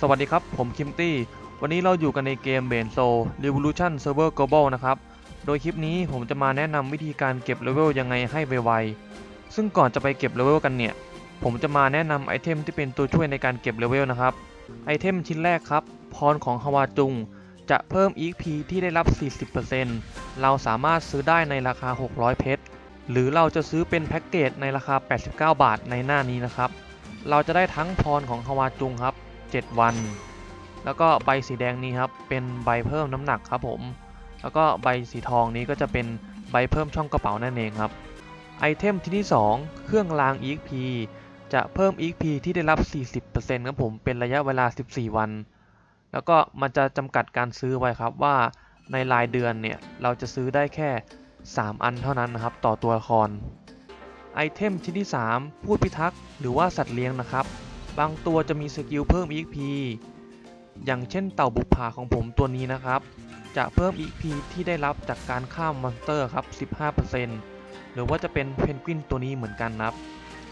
สวัสดีครับ ผมคิมตี้ วันนี้เราอยู่กันในเกม b a n s o Revolution Server Global นะครับ โดยคลิปนี้ผมจะมาแนะนำวิธีการเก็บเลเวลยังไงให้ไวๆ ซึ่งก่อนจะไปเก็บเลเวลกันเนี่ย ผมจะมาแนะนำไอเทมที่เป็นตัวช่วยในการเก็บเลเวลนะครับ ไอเทมชิ้นแรกครับ พรของฮาวาจุง จะเพิ่ม EXP ที่ได้รับ 40%เราสามารถซื้อได้ในราคา 600 เพชร หรือเราจะซื้อเป็นแพ็กเกจในราคา 89 บาทในหน้านี้นะครับ เราจะได้ทั้งพรของฮาวาจุงครับ 7 วัน แล้วก็ใบสีแดงนี้ครับเป็นใบเพิ่มน้ำหนักครับผม แล้วก็ใบสีทองนี้ก็จะเป็นใบเพิ่มช่องกระเป๋านั่นเองครับไอเทมที่ที่ 2 เครื่องราง EXP จะเพิ่ม EXP ที่ได้รับ 40%ครับผมเป็นระยะเวลา 14 วัน แล้วก็มันจะจำกัดการซื้อไว้ครับว่าในรายเดือนเนี่ยเราจะซื้อได้แค่ 3 อันเท่านั้นนะครับต่อตัวละคร ไอเทมชิ้นที่3พูดพิทักษ์หรือว่าสัตว์เลี้ยงนะครับ บางตัวจะมีสกิลเพิ่ม EXP อย่างเช่นเต่าบุปผาของผมตัวนี้นะครับ จะเพิ่ม EXP ที่ได้รับจากการฆ่ามอนสเตอร์ครับ 15%หรือว่าจะเป็นเพนกวินตัวนี้เหมือนกันครับ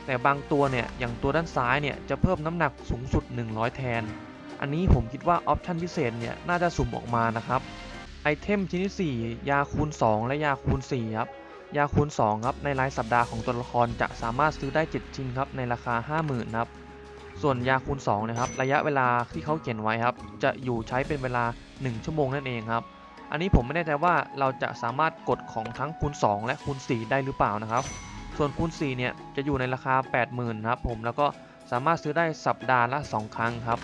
แต่บางตัวเนี่ยอย่างตัวด้านซ้ายเนี่ยจะเพิ่มน้ำหนักสูงสุด 100 แทน อันนี้ผมคิดว่าออปชันพิเศษเนี่ยน่าจะสุ่มออกมานะครับ ไอเทมชิ้นที่ 4 ยาคูณ 2 และยาคูณ4ครับ ยาคูณ2ครับในรายสัปดาห์ของตัวละครจะสามารถซื้อได้ 7 ชิ้นครับในราคา 50,000ครับ ส่วนยาคูณ2นะครับระยะเวลาที่เขาเขียนไว้ครับ จะอยู่ใช้เป็นเวลา 1 ชั่วโมงนั่นเองครับ อันนี้ผมไม่แน่ใจว่าเราจะสามารถกดของทั้งคูณ 2 และคูณ 4 ได้หรือเปล่านะครับ ส่วนคูณ 4 เนี่ยจะอยู่ในราคา 80,000ครับผมแล้วก็สามารถซื้อได้สัปดาห์ละ 2 ครั้งครับ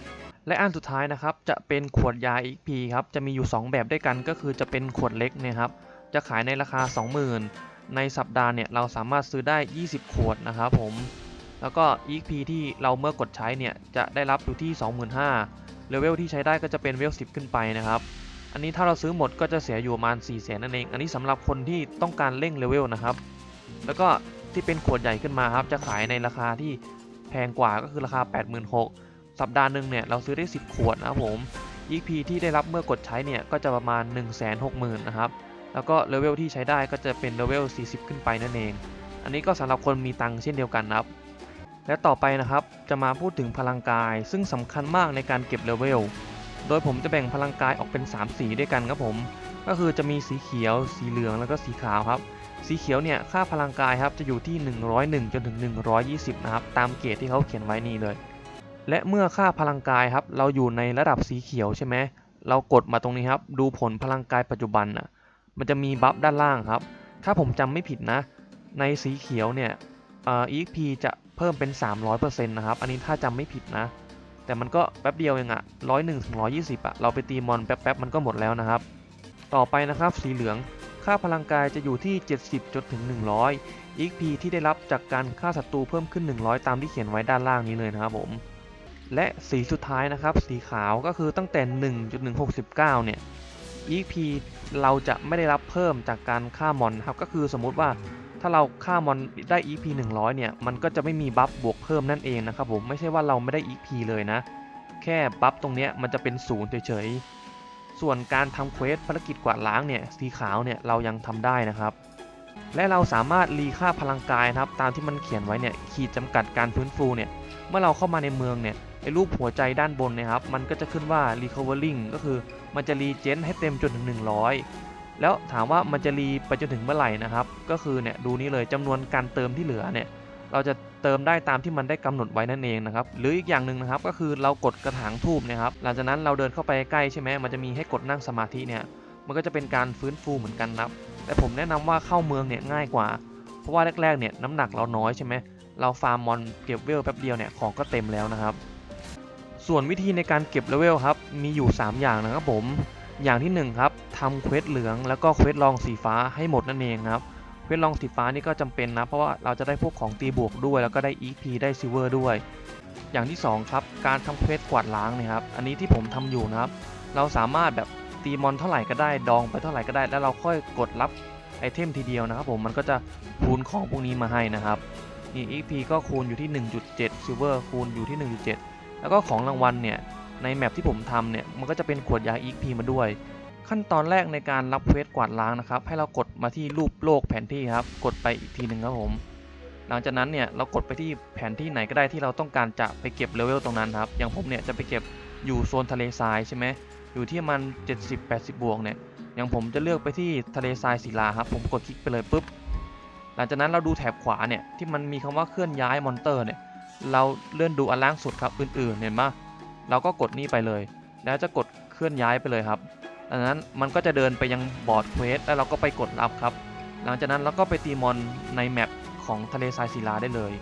และอันสุดท้ายนะครับจะเป็นขวดยา XP ครับจะมีอยู่ 2 แบบด้วยกันก็คือจะเป็นขวดเล็กเนี่ยครับจะขายในราคา 20,000 ในสัปดาห์เนี่ยเราสามารถซื้อได้ 20 ขวดนะครับผม แล้วก็ EXP ที่เราเมื่อกดใช้เนี่ยจะได้รับอยู่ที่ 25,000เลเวลที่ใช้ได้ก็จะเป็นเลเวล 10 ขึ้นไปนะครับอันนี้ถ้าเราซื้อหมดก็จะเสียอยู่ประมาณ4 0 0 0 0นั่นเอง อันนี้สำหรับคนที่ต้องการเร่งเลเวลนะครับ แล้วก็ที่เป็นขวดใหญ่ขึ้นมาครับ จะขายในราคาที่แพงกว่าก็คือราคา 86,000 สัปดาห์หนึ่งเนี่ยเราซื้อได้ 10 ขวดนะครับผม EP ที่ได้รับเมื่อกดใช้เนี่ยก็จะประมาณ 160,000นะครับ แล้วก็เลเวลที่ใช้ได้ก็จะเป็นเลเวล40 ขึ้นไปนั่นเอง อันนี้ก็สำหรับคนมีตังค์เช่นเดียวกันนะครับ และต่อไปนะครับจะมาพูดถึงพลังกาย ซึ่งสำคัญมากในการเก็บเลเวล โดยผมจะแบ่งพลังกายออกเป็น 3 สีด้วยกันครับผม ก็คือจะมีสีเขียว สีเหลืองแล้วก็สีขาวครับ สีเขียวเนี่ยค่าพลังกายครับจะอยู่ที่ 101 จนถึง 120 นะครับตามเกรดที่เขาเขียนไว้นี่เลย และเมื่อค่าพลังกายครับเราอยู่ในระดับสีเขียวใช่ไหมเรากดมาตรงนี้ครับดูผลพลังกายปัจจุบันอะมันจะมีบัฟด้านล่างครับ ถ้าผมจำไม่ผิดนะ ในสีเขียวเนี่ยอ่อ EXP จะ เพิ่มเป็น 300%นะครับ อันนี้ถ้าจำไม่ผิดนะ แต่มันก็แป๊บเดียวเองอะร้อยหนึ่งถึงร้อยี่สิบอะเราไปตีมอนแป๊บๆมันก็หมดแล้วนะครับ ต่อไปนะครับสีเหลืองค่าพลังกายจะอยู่ที่ 70จนถึง 100 EXP ที่ได้รับจากการฆ่าศัตรูเพิ่มขึ้น 100 ตามที่เขียนไว้ด้านล่างนี้เลยนะครับผม และสีสุดท้ายนะครับ สีขาวก็คือตั้งแต่ 1 1 6 9 เนี่ย EXP เราจะไม่ได้รับเพิ่มจากการฆ่ามอนครับก็คือสมมุติว่า ถ้าเราฆ่ามอนได้ EP 100 เนี่ย มันก็จะไม่มีบัฟบวกเพิ่มนั่นเองนะครับผมไม่ใช่ว่าเราไม่ได้ EP เลยนะ แค่บัฟตรงเนี้ยมันจะเป็นศูนย์เฉยๆ ส่วนการทำเควสภารกิจกวาดล้างเนี่ยสีขาวเนี่ยเรายังทำได้นะครับ และเราสามารถรีค่าพลังกายนะครับตามที่มันเขียนไว้เนี่ยขีดจำกัดการฟื้นฟูเนี่ยเมื่อเราเข้ามาในเมืองเนี่ยไอ้รูปหัวใจด้านบนนะครับมันก็จะขึ้นว่า recovering ก็คือมันจะรีเจนให้เต็มจนถึง100 แล้วถามว่ามันจะรีไปจนถึงเมื่อไหร่นะครับ ก็คือเนี่ยดูนี่เลยจำนวนการเติมที่เหลือเนี่ยเราจะเติมได้ตามที่มันได้กำหนดไว้นั่นเองนะครับหรืออีกอย่างหนึ่งนะครับก็คือเรากดกระถางทูบนะครับหลังจากนั้นเราเดินเข้าไปใกล้ใช่ไหมมันจะมีให้กดนั่งสมาธิเนี่ยมันก็จะเป็นการฟื้นฟูเหมือนกันครับแต่ผมแนะนำว่าเข้าเมืองเนี่ยง่ายกว่า เพราะว่าแรกๆเนี่ยน้ำหนักเราน้อยใช่ไหมเราฟาร์มมอนเก็บเวลแป๊บเดียวเนี่ยของก็เต็มแล้วนะครับ ส่วนวิธีในการเก็บเลเวลครับมีอยู่ 3 อย่างนะครับผม อย่างที่1ครับทำเควสเหลืองแล้วก็เควสรองสีฟ้าให้หมดนั่นเองครับเควสรองสีฟ้านี่ก็จำเป็นนะ เพราะว่าเราจะได้พวกของตีบวกด้วย แล้วก็ได้ EP ได้ซิเวอร์ด้วย อย่างที่ 2 ครับ การทำเควสกวาดล้างเนะครับ อันนี้ที่ผมทำอยู่นะครับ เราสามารถแบบตีมอนเท่าไหร่ก็ได้ดองไปเท่าไหร่ก็ได้ แล้วเราค่อยกดรับไอเทมทีเดียวนะครับผมมันก็จะคูณของพวกนี้มาให้นะครับนี่ EP ก็คูณอยู่ที่ 1.7ซิเวอร์คูณอยู่ที่ 1.7 แล้วก็ของรางวัลเนี่ย ในแมปที่ผมทำเนี่ยมันก็จะเป็นขวดยา EXP มาด้วย ขั้นตอนแรกในการรับเควสกวาดล้างนะครับ ให้เรากดมาที่รูปโลกแผนที่ครับ กดไปอีกทีหนึ่งครับผม หลังจากนั้นเนี่ยเรากดไปที่แผนที่ไหนก็ได้ที่เราต้องการจะไปเก็บเลเวลตรงนั้นครับ อย่างผมเนี่ยจะไปเก็บอยู่โซนทะเลทรายใช่ไหมอยู่ที่มัน 70-80 บวกเนี่ย อย่างผมจะเลือกไปที่ทะเลทรายศิลาครับ ผมกดคลิกไปเลยปุ๊บ หลังจากนั้นเราดูแถบขวาเนี่ยที่มันมีคำว่าเคลื่อนย้ายมอนเตอร์เนี่ย เราเลื่อนดูอันล่างสุดครับอื่นๆ เห็นปะ เราก็กดนี่ไปเลย แล้วจะกดเคลื่อนย้ายไปเลยครับดังนั้นมันก็จะเดินไปยังบอร์ดเควสแล้วเราก็ไปกดรับครับ หลังจากนั้นเราก็ไปตีมอนในแมปของทะเลทรายศิลาได้เลย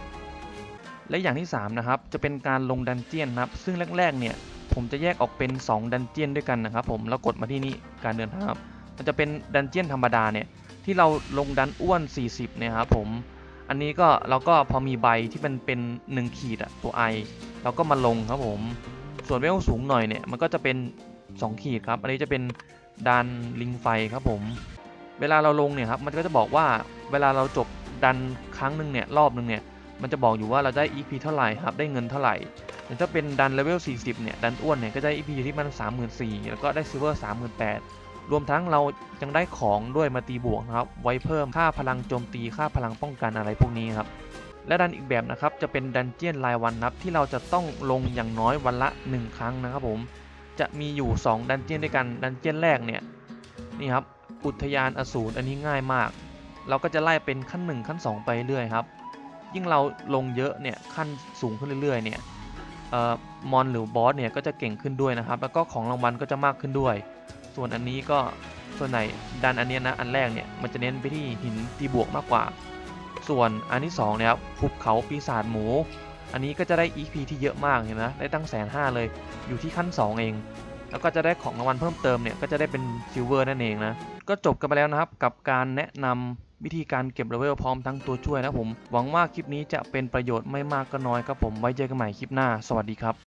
และอย่างที่ 3 นะครับ จะเป็นการลงดันเจียนนะครับ ซึ่งแรกๆเนี่ยผมจะแยกออกเป็น 2 ดันเจียนด้วยกันนะครับ ผมแล้วกดมาที่นี่การเดินทางครับมันจะเป็นดันเจียนธรรมดาเนี่ยที่เราลงดันอ้วน 40เนี่ยครับผมอันนี้ก็เราก็พอมีใบที่มันเป็น 1 ขีดอะตัวไอเราก็มาลงครับผม ส่วนเวลสูงหน่อยเนี่ยมันก็จะเป็น 2 ขีดครับ อันนี้จะเป็นดันลิงไฟครับผม เวลาเราลงเนี่ยครับมันก็จะบอกว่าเวลาเราจบดันครั้งหนึ่งเนี่ยรอบหนึ่งเนี่ยมันจะบอกอยู่ว่าเราได้ EP เท่าไหร่ครับได้เงินเท่าไหร่ถ้าเป็นดันเลเวล 40 เนี่ย ดันอ้วนเนี่ยก็ได้ EP อยู่ที่มัน34,000แล้วก็ได้ซิลเวอร์38,000 รวมทั้งเรายังได้ของด้วยมาตีบวกนะครับ ไว้เพิ่มค่าพลังโจมตีค่าพลังป้องกันอะไรพวกนี้ครับ และดันอีกแบบนะครับจะเป็นดันเจียนรายวันนับที่เราจะต้องลงอย่างน้อยวันละ 1 ครั้งนะครับผมจะมีอยู่ 2 ดันเจียนด้วยกันดันเจียนแรกเนี่ยนี่ครับอุทยานอสูรอันนี้ง่ายมาก เราก็จะไล่เป็นขั้น 1 ขั้น 2 ไปเรื่อยครับ ยิ่งเราลงเยอะเนี่ยขั้นสูงขึ้นเรื่อยๆเนี่ยเอ่อมอนหรือบอสเนี่ยก็จะเก่งขึ้นด้วยนะครับ แล้วก็ของรางวัลก็จะมากขึ้นด้วย ส่วนอันนี้ก็ส่วนไหนดันอันเนี้ยนะอันแรกเนี่ยมันจะเน้นไปที่หินตีบวกมากกว่า ส่วนอันที่2เนี่ยครับภูเขาปีศาจหมู อันนี้ก็จะได้ EP ที่เยอะมากเห็นไหมได้ตั้งแสนห้าเลยอยู่ที่ขั้น 2 เอง แล้วก็จะได้ของรางวัลเพิ่มเติมเนี่ยก็จะได้เป็นซิลเวอร์นั่นเองนะ ก็จบกันไปแล้วนะครับกับการแนะนำวิธีการเก็บเลเวลพร้อมทั้งตัวช่วยนะผม หวังว่าคลิปนี้จะเป็นประโยชน์ไม่มากก็น้อยครับผมไว้เจอกันใหม่คลิปหน้า สวัสดีครับ